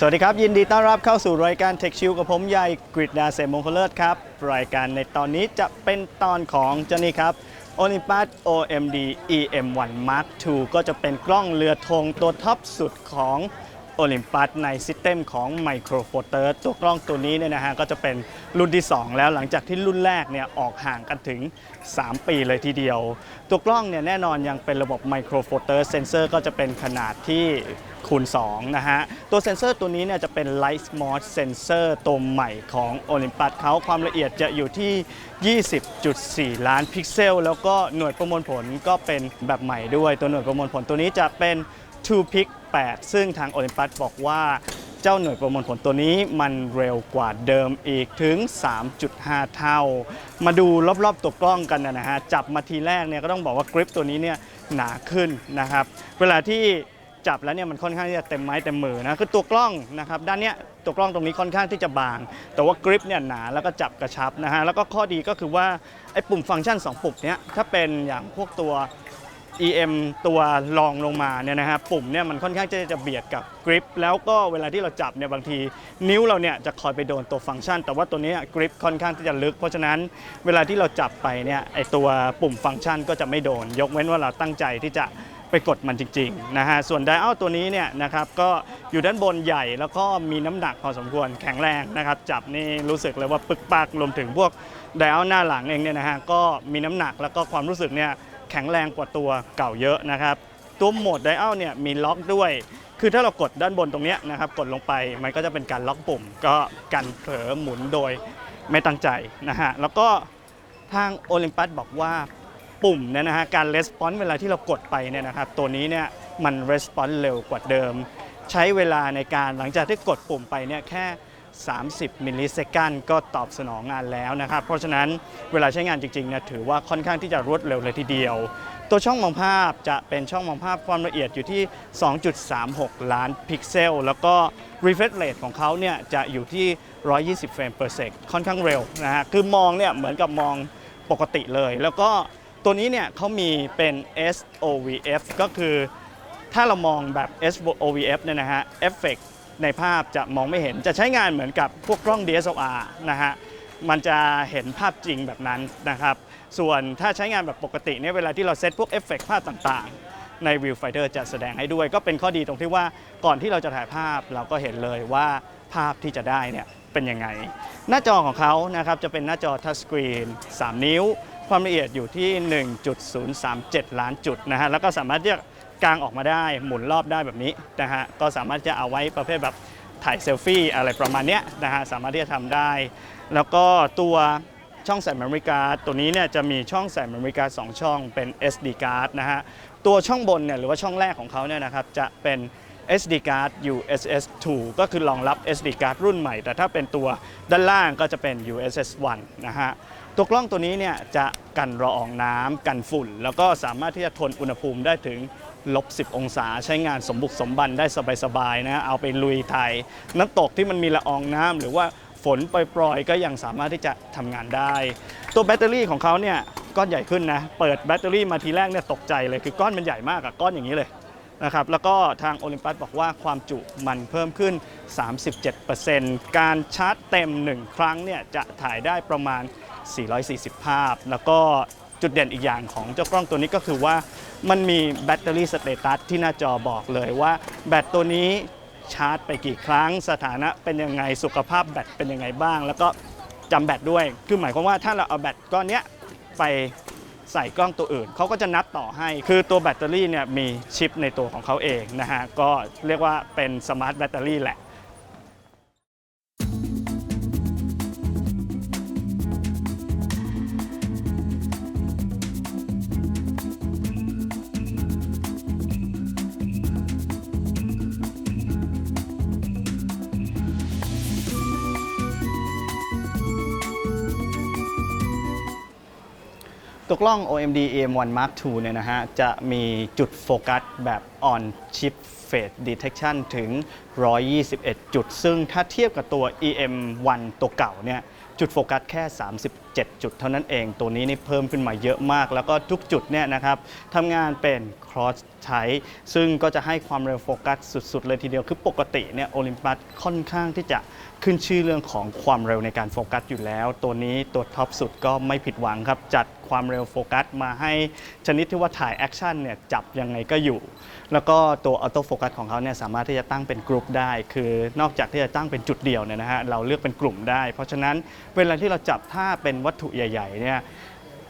สวัสดีครับ ยินดีต้อนรับเข้าสู่รายการ Tech Chill กับผมใหญ่กริดดาเซมงคลเลิศครับ รายการในตอนนี้จะเป็นตอนของเจ้านี่ครับ Olympus OMD EM1 Mark II ก็จะเป็นกล้องเรือธงตัวท็อปสุดของ Olympus ในซิสเต็มของ Micro f o Thirds ตัวกล้องตัวนี้เนี่ยนะฮะก็จะเป็นรุ่นที่ 2 แล้วหลังจากที่รุ่นแรกเนี่ยออกห่างกันถึง 3 ปีเลยทีเดียว ตัวกล้องเนี่ยแน่นอนยังเป็นระบบ Micro f o Thirds Sensor ก็จะเป็นขนาดที่คูณ2นะฮะ ตัวเซนเซอร์ตัวนี้เนี่ยจะเป็น Light Mode Sensor ตัวใหม่ของ Olympus เขาความละเอียดจะอยู่ที่ 20.4 ล้านพิกเซล แล้วก็หน่วยประมวลผลก็เป็นแบบใหม่ด้วย ตัวหน่วยประมวลผลตัวนี้จะเป็น 2 pic 8 ซึ่งทาง Olympus บอกว่าเจ้าหน่วยประมวลผลตัวนี้มันเร็วกว่าเดิมอีกถึง 3.5 เท่า มาดูรอบๆตัวกล้องกันนะฮะ จับมาทีแรกเนี่ยก็ต้องบอกว่ากริปตัวนี้เนี่ยหนาขึ้นนะครับ เวลาที่จับแล้วเนี่ยมันค่อนข้างที่จะเต็มไม้เต็มมือนะคือตัวกล้องนะครับด้านเนี้ยตัวกล้องตรงนี้ค่อนข้างที่จะบาง แต่ว่ากริปเนี่ยหนาแล้วก็จับกระชับนะฮะแล้วก็ข้อดีก็คือว่าไอ้ปุ่มฟังก์ชัน 2 ปุ่มเนี้ยถ้าเป็นอย่างพวกตัว EM ตัวรองลงมาเนี่ยนะฮะปุ่มเนี่ยมันค่อนข้างจะจะเบียดกับกริปแล้วก็เวลาที่เราจับเนี่ยบางทีนิ้วเราเนี่ยจะคอยไปโดนตัวฟังก์ชัน แต่ว่าตัวนี้กริปค่อนข้างที่จะลึก เพราะฉะนั้นเวลาที่เราจับไปเนี่ยไอตัวปุ่มฟังก์ชันก็จะไม่โดน ยกเว้นว่าเราตั้งใจที่จะไปกดมันจริงๆนะฮะส่วนไดอัลตัวนี้เนี่ยนะครับก็อยู่ด้านบนใหญ่แล้วก็มีน้ำหนักพอสมควรแข็งแรงนะครับจับนี่รู้สึกเลยว่าปึกปักรวมถึงพวกไดอัลหน้าหลังเองเนี่ยนะฮะก็มีน้ำหนักแล้วก็ความรู้สึกเนี่ย แข็งแรงกว่าตัวเก่าเยอะนะครับ ตัวโหมดไดอัลเนี่ยมีล็อกด้วย คือถ้าเรากดด้านบนตรงเนี้ยนะครับ กดลงไปมันก็จะเป็นการล็อกปุ่ม ก็กันเผลอหมุนโดยไม่ตั้งใจนะฮะ แล้วก็ทางโอลิมปัสบอกว่าปุ่มเนี่ยนะฮะ การレスปอนส์เวลาที่เรากดไปเนี่ยนะครับ ตัวนี้เนี่ยมันレスปอนส์เร็วกว่าเดิม ใช้เวลาในการหลังจากที่กดปุ่มไปเนี่ยแค่ 30 มิลลิเซกันก็ตอบสนองงานแล้วนะครับ เพราะฉะนั้นเวลาใช้งานจริงๆนี่ยถือว่าค่อนข้างที่จะรวดเร็วเลยทีเดียว ตัวช่องมองภาพจะเป็นช่องมองภาพความละเอียดอยู่ที่ 2.36 ล้านพิกเซล แล้วก็ refresh rate ของเขาเนี่ยจะอยู่ที่ 120 เฟรม per sec ค่อนข้างเร็วนะฮะ คือมองเนี่ยเหมือนกับมองปกติเลย แล้วก็ตัวนี้เนี่ยเขามีเป็น SOVF ก็คือถ้าเรามองแบบ SOVF เนี่ยนะฮะเอฟเฟก ในภาพจะมองไม่เห็นจะใช้งานเหมือนกับพวกกล้อง DSLR นะฮะมันจะเห็นภาพจริงแบบนั้นนะครับ ส่วนถ้าใช้งานแบบปกติเนี่ยเวลาที่เราเซตพวกเอฟเฟกภาพต่างๆ ใน Viewfinder จะแสดงให้ด้วย ก็เป็นข้อดีตรงที่ว่าก่อนที่เราจะถ่ายภาพเราก็เห็นเลยว่าภาพที่จะได้เนี่ยเป็นยังไง หน้าจอของเขานะครับจะเป็นหน้าจอทัชสกรีน 3 นิ้ว ความละเอียดอยู่ที่ 1.037 ล้านจุดนะฮะแล้วก็สามารถที่จะก กางออกมาได้หมุนรอบได้แบบนี้นะฮะก็สามารถจะเอาไว้ประเภทแบบถ่ายเซลฟี่อะไรประมาณเนี้ยนะฮะสามารถที่จะทำได้ แล้วก็ตัวช่องใส่ memory card ตัวนี้เนี่ยจะมีช่องใส่ memory card 2ช่องเป็น SD card นะฮะตัวช่องบนเนี่ยหรือว่าช่องแรกของเขาเนี่ยนะครับจะเป็น SD card USS 2ก็คือรองรับ SD card รุ่นใหม่ แต่ถ้าเป็นตัวด้านล่างก็จะเป็น USS 1นะฮะตัวกล้องตัวนี้เนี่ยจะกันละอองน้ำกันฝุ่น แล้วก็สามารถที่จะทนอุณหภูมิได้ถึง ลบ 10 องศา ใช้งานสมบุกสมบันได้สบายๆนะเอาไปลุยไทยน้ำตกที่มันมีละอองน้ำหรือว่าฝนปล่อยๆ ก็ยังสามารถที่จะทำงานได้ ตัวแบตเตอรี่ของเขาเนี่ยก้อนใหญ่ขึ้นนะ เปิดแบตเตอรี่มาทีแรกเนี่ยตกใจเลย คือก้อนมันใหญ่มากอะก้อนอย่างนี้เลยนะครับ แล้วก็ทางโอลิมปัสบอกว่าความจุมันเพิ่มขึ้น 37%การชาร์จเต็ม 1 ครั้งเนี่ยจะถ่ายได้ประมาณ 440 ภาพ แล้วก็ จุดเด่นอีกอย่างของเจ้ากล้องตัวนี้ก็คือว่ามันมีแบตเตอรี่สเตตัสที่หน้าจอบอกเลยว่า แบตตัวนี้ชาร์จไปกี่ครั้ง สถานะเป็นยังไงสุขภาพแบตเป็นยังไงบ้าง แล้วก็จำแบตด้วย คือหมายความว่าถ้าเราเอาแบตก้อนเนี้ยไปใส่กล้องตัวอื่น เขาก็จะนับต่อให้ คือตัวแบตเตอรี่เนี่ยมีชิปในตัวของเขาเองนะฮะ ก็เรียกว่าเป็นสมาร์ทแบตเตอรี่แหละ ตัวกล้อง OMD EM1 Mark II เนี่ยนะฮะ จะมีจุดโฟกัสแบบ on chip phase detection ถึง 121 จุด ซึ่งถ้าเทียบกับตัว EM1 ตัวเก่าเนี่ย จุดโฟกัสแค่ 7 จุดเท่านั้นเอง ตัวนี้นี่เพิ่มขึ้นมาเยอะมาก แล้วก็ทุกจุดเนี่ยนะครับทำงานเป็น cross ใช้ ซึ่งก็จะให้ความเร็วโฟกัสสุด ๆ เลยทีเดียว คือปกติเนี่ยโอลิมปัสค่อนข้างที่จะขึ้นชื่อเรื่องของความเร็วในการโฟกัสอยู่แล้ว ตัวนี้ตัวท็อปสุดก็ไม่ผิดหวังครับ จัดความเร็วโฟกัสมาให้ชนิดที่ว่าถ่ายแอคชั่นเนี่ยจับยังไงก็อยู่ แล้วก็ตัวออโต้โฟกัสของเขาเนี่ยสามารถที่จะตั้งเป็นกลุ่มได้ คือนอกจากที่จะตั้งเป็นจุดเดียวเนี่ยนะฮะเราเลือกเป็นกลุ่มได้ เพราะฉะนั้นเวลาที่เราจับถ้าเป็นวัตถุใหญ่ๆเนี่ย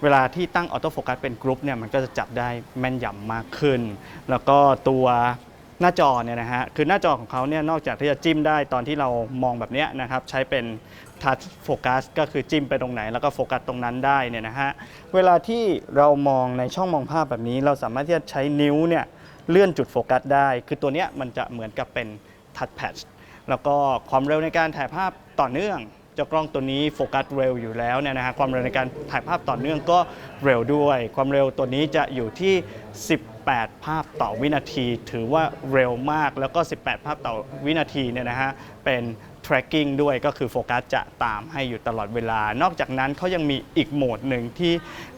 เวลาที่ตั้งออโต้โฟกัสเป็นกลุ่มเนี่ยมันก็จะจับได้แม่นยำมากขึ้น แล้วก็ตัวหน้าจอเนี่ยนะฮะคือหน้าจอของเขาเนี่ยนอกจากที่จะจิ้มได้ตอนที่เรามองแบบเนี้ยนะครับใช้เป็นทัชโฟกัสก็คือจิ้มไปตรงไหน แล้วก็โฟกัสตรงนั้นได้เนี่ยนะฮะเวลาที่เรามองในช่องมองภาพแบบนี้ เราสามารถที่จะใช้นิ้วเนี่ยเลื่อนจุดโฟกัสได้ คือตัวเนี้ยมันจะเหมือนกับเป็นทัชแพดแล้วก็ความเร็วในการถ่ายภาพต่อเนื่อง จ้ากล้องตัวนี้โฟกัสเร็วอยู่แล้วเนี่ยนะฮะความเร็วในการถ่ายภาพต่อเนื่องก็เร็วด้วย ความเร็วตัวนี้จะอยู่ที่ 18 ภาพต่อวินาที ถือว่าเร็วมากแล้วก็ 18 ภาพต่อวินาทีเนี่ยนะฮะเป็น tracking ด้วยก็คือโฟกัสจะตามให้อยู่ตลอดเวลา นอกจากนั้นเขายังมีอีกโหมดหนึ่งที่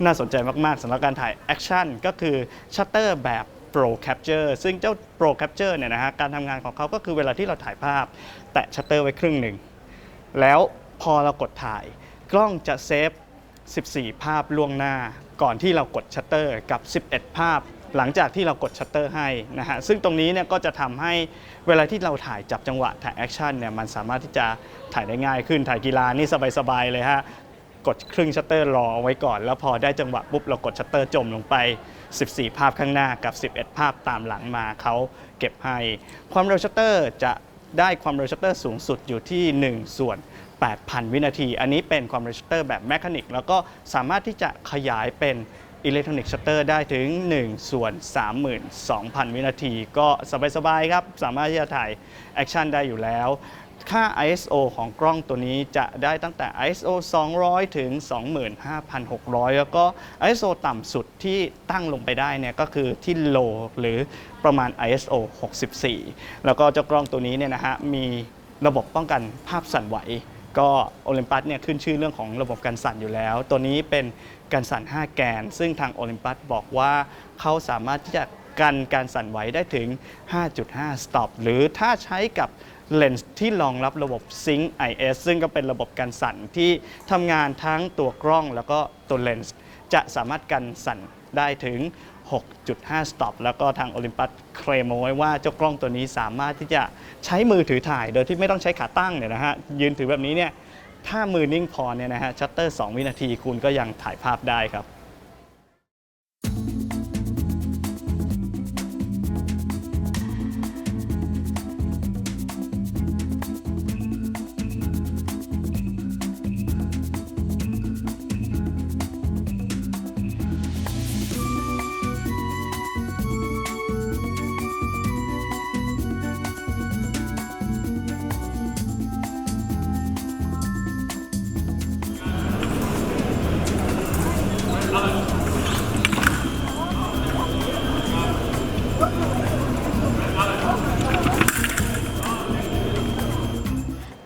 น่าสนใจมาก ๆสำหรับการถ่ายแอคชั่นก็คือชัตเตอร์แบบ Pro Capture ซึ่งเจ้า Pro Capture เนี่ยนะฮะการทำงานของเขาก็คือเวลาที่เราถ่ายภาพ แตะชัตเตอร์ไว้ครึ่งหนึ่ง แล้ว พอเรากดถ่าย กล้องจะเซฟ 14 ภาพล่วงหน้า ก่อนที่เรากดชัตเตอร์กับ 11 ภาพ หลังจากที่เรากดชัตเตอร์ให้นะฮะซึ่งตรงนี้เนี่ยก็จะทำให้เวลาที่เราถ่ายจับจังหวะถ่ายแอคชั่นเนี่ยมันสามารถที่จะถ่ายได้ง่ายขึ้นถ่ายกีฬานี่สบายๆเลยฮะกดครึ่งชัตเตอร์รอเอาไว้ก่อน แล้วพอได้จังหวะปุ๊บเรากดชัตเตอร์จมลงไป 14 ภาพข้างหน้ากับ 11 ภาพตามหลังมาเขาเก็บให้ ความเร็วชัตเตอร์จะได้ความเร็วชัตเตอร์สูงสุดอยู่ที่ 1 ส่วน 8,000 วินาที อันนี้เป็นความเร็วชัตเตอร์แบบแมคานิก แล้วก็สามารถที่จะขยายเป็นอิเล็กทรอนิกส์ชัตเตอร์ได้ถึง 1 ส่วน 32,000 วินาที ก็สบายๆครับ สามารถที่จะถ่ายแอคชั่นได้อยู่แล้ว ค่า ISO ของกล้องตัวนี้จะได้ตั้งแต่ ISO 200 ถึง 25,600 แล้วก็ ISO ต่ำสุดที่ตั้งลงไปได้เนี่ยก็คือที่ low หรือประมาณ ISO 64 แล้วก็เจ้ากล้องตัวนี้เนี่ยนะฮะมีระบบป้องกันภาพสั่นไหว ก็โอลิมปัสเนี่ยขึ้นชื่อเรื่องของระบบการสั่นอยู่แล้ว ตัวนี้เป็นการสั่น 5 แกน ซึ่งทางโอลิมปัสบอกว่าเขาสามารถที่จะกันการสั่นไหวได้ถึง 5.5 stop หรือถ้าใช้กับเลนส์ที่รองรับระบบ Sync IS ซึ่งก็เป็นระบบการสั่นที่ทำงานทั้งตัวกล้องแล้วก็ตัวเลนส์จะสามารถกันสั่นได้ถึง 6.5 สต็อปแล้วก็ทางโอลิมปัสเคลมเอาไว้ว่าเจ้ากล้องตัวนี้สามารถที่จะใช้มือถือถ่าย โดยที่ไม่ต้องใช้ขาตั้งเนี่ยนะฮะยืนถือแบบนี้เนี่ยถ้ามือนิ่งพอเนี่ยนะฮะชัตเตอร์ 2 วินาทีคุณก็ยังถ่ายภาพได้ครับ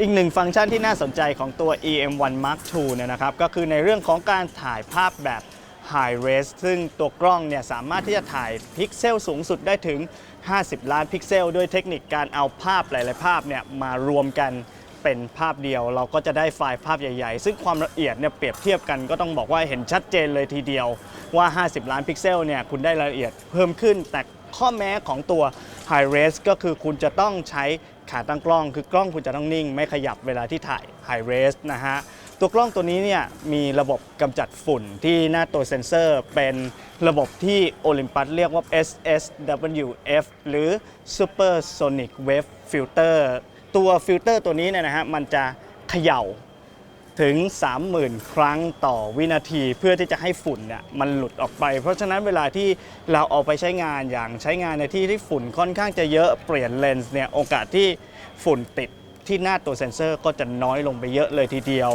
อีกหนึ่งฟังก์ชันที่น่าสนใจของตัว EM1 Mark II เนี่ยนะครับก็คือในเรื่องของการถ่ายภาพแบบ High Res ซึ่งตัวกล้องเนี่ยสามารถที่จะถ่ายพิกเซลสูงสุดได้ถึง 50 ล้านพิกเซล ด้วยเทคนิคการเอาภาพหลาย ๆ ภาพเนี่ยมารวมกันเป็นภาพเดียว เราก็จะได้ไฟล์ภาพใหญ่ ๆ ซึ่งความละเอียดเนี่ยเปรียบเทียบกันก็ต้องบอกว่าเห็นชัดเจนเลยทีเดียวว่า 50 ล้านพิกเซลเนี่ยคุณได้รายละเอียดเพิ่มขึ้น แต่ข้อแม้ของตัว High Res ก็คือคุณจะต้องใช้ ขาตั้งกล้องคือกล้องคุณจะต้องนิ่ง ไม่ขยับเวลาที่ถ่ายไฮเรสนะฮะตัวกล้องตัวนี้เนี่ยมีระบบกำจัดฝุ่นที่หน้าตัวเซ็นเซอร์ เป็นระบบที่โอลิมปัสเรียกว่า SSWF หรือ Supersonic Wave Filter ตัวฟิลเตอร์ตัวนี้เนี่ยนะฮะมันจะเขย่า ถึง 30,000 ครั้งต่อวินาทีเพื่อที่จะให้ฝุ่นเนี่ยมันหลุดออกไป เพราะฉะนั้นเวลาที่เราเอาไปใช้งานอย่างใช้งานในที่ที่ฝุ่นค่อนข้างจะเยอะเปลี่ยนเลนส์เนี่ยโอกาสที่ฝุ่นติดที่หน้าตัวเซ็นเซอร์ก็จะน้อยลงไปเยอะเลยทีเดียว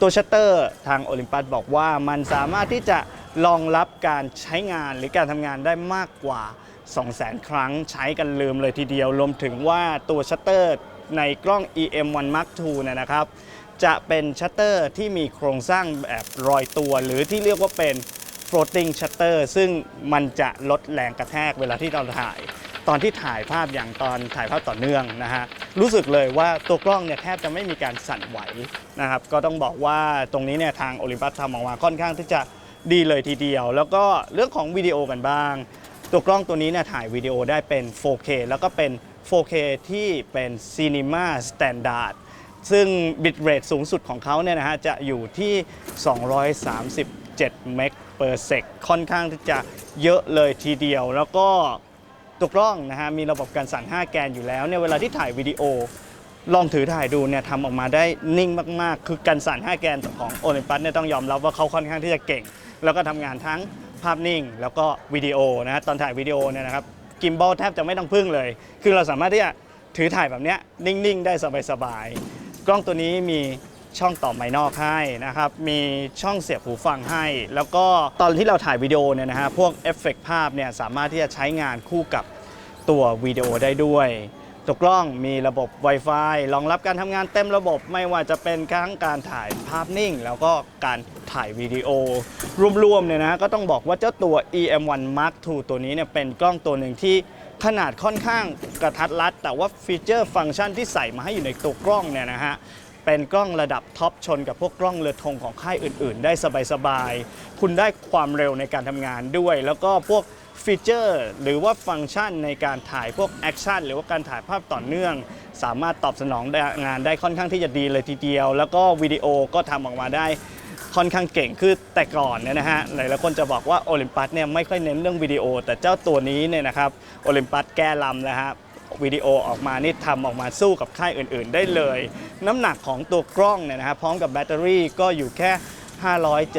ตัวชัตเตอร์ทางโอลิมปัสบอกว่ามันสามารถที่จะรองรับการใช้งานหรือการทำงานได้มากกว่า 200,000 ครั้งใช้กันลืมเลยทีเดียว รวมถึงว่าตัวชัตเตอร์ในกล้อง EM1 Mark II เนยนะครับ จะเป็นชัตเตอร์ที่มีโครงสร้างแบบรอยตัว หรือที่เรียกว่าเป็น floating shutter ซึ่งมันจะลดแรงกระแทกเวลาที่เราถ่าย ตอนที่ถ่ายภาพอย่างตอนถ่ายภาพต่อเนื่องนะฮะรู้สึกเลยว่าตัวกล้องเนี่ยแทบจะไม่มีการสั่นไหวนะครับก็ต้องบอกว่าตรงนี้เนี่ยทางโอลิมปัสทำออกมาค่อนข้างที่จะดีเลยทีเดียว แล้วก็เรื่องของวิดีโอกันบ้าง ตัวกล้องตัวนี้เนี่ยถ่ายวิดีโอได้เป็น 4K แล้วก็เป็น 4K ที่เป็น Cinema Standard ซึ่งบิตเรทสูงสุดของเขาเนี่ยนะฮะจะอยู่ที่ 237 เมก per sec ค่อนข้างที่จะเยอะเลยทีเดียว แล้วก็ตัวกล้องนะฮะมีระบบการสั่น 5 แกนอยู่แล้วเนี่ยเวลาที่ถ่ายวิดีโอ ลองถือถ่ายดูเนี่ยทำออกมาได้นิ่งมาก ๆ คือการสั่น 5 แกนของโอลิมปัสเนี่ยต้องยอมรับว่าเขาค่อนข้างที่จะเก่ง แล้วก็ทำงานทั้งภาพนิ่งแล้วก็วิดีโอนะฮะตอนถ่ายวิดีโอเนี่ยนะครับกิมบอลแทบจะไม่ต้องพึ่งเลย คือเราสามารถที่จะถือถ่ายแบบเนี้ยนิ่ง ๆ ได้สบาย ๆ กล้องตัวนี้มีช่องต่อไมค์นอกให้นะครับ มีช่องเสียบหูฟังให้ แล้วก็ตอนที่เราถ่ายวิดีโอเนี่ยนะฮะ พวกเอฟเฟกต์ภาพเนี่ยสามารถที่จะใช้งานคู่กับตัววิดีโอได้ด้วย ตัวกล้องมีระบบ Wi-Fi รองรับการทำงานเต็มระบบไม่ว่าจะเป็นทั้งการถ่ายภาพนิ่ง แล้วก็การถ่ายวิดีโอ รวมๆเนี่ยนะก็ต้องบอกว่าเจ้าตัว EM1 Mark II ตัวนี้เนี่ยเป็นกล้องตัวหนึ่งที่ ขนาดค่อนข้างกระทัดรัด แต่ว่าฟีเจอร์ฟังก์ชันที่ใส่มาให้อยู่ในตัวกล้องเนี่ยนะฮะเป็นกล้องระดับท็อปชนกับพวกกล้องเรือธงของค่ายอื่น ๆ ได้สบายๆ คุณได้ความเร็วในการทำงานด้วย แล้วก็พวกฟีเจอร์ หรือว่าฟังก์ชันในการถ่ายพวกแอคชั่นหรือว่าการถ่ายภาพต่อเนื่อง สามารถตอบสนองงานได้ค่อนข้างที่จะดีเลยทีเดียว แล้วก็วิดีโอก็ทำออกมาได้ ค่อนข้างเก่งคือแต่ก่อนเนี่ยนะฮะหลายๆคนจะบอกว่าโอลิมปัสเนี่ยไม่ค่อยเน้นเรื่องวิดีโอ แต่เจ้าตัวนี้เนี่ยนะครับโอลิมปัสแก้ลำแล้วฮะวิดีโอออกมานี่ทำออกมาสู้กับค่ายอื่น ๆ ได้เลย น้ำหนักของตัวกล้องเนี่ยนะฮะพร้อมกับแบตเตอรี่ก็อยู่แค่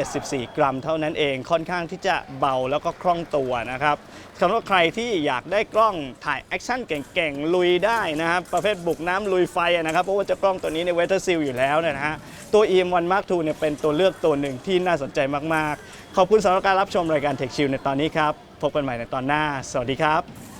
574 กรัมเท่านั้นเองค่อนข้างที่จะเบาแล้วก็คล่องตัวนะครับสำหรับใครที่อยากได้กล้องถ่ายแอคชั่นเก่งๆ ลุยได้นะครับ ประเภทบุกน้ำลุยไฟนะครับเพราะว่าจะกล้องตัวนี้ในเวเทอร์ซิลอยู่แล้วนะฮะตัว EM1 Mark II เนี่ยเป็นตัวเลือกตัวหนึ่งที่น่าสนใจมากๆ ขอบคุณสำหรับการรับชมรายการ Tech Chill ในตอนนี้ครับ พบกันใหม่ในตอนหน้า สวัสดีครับ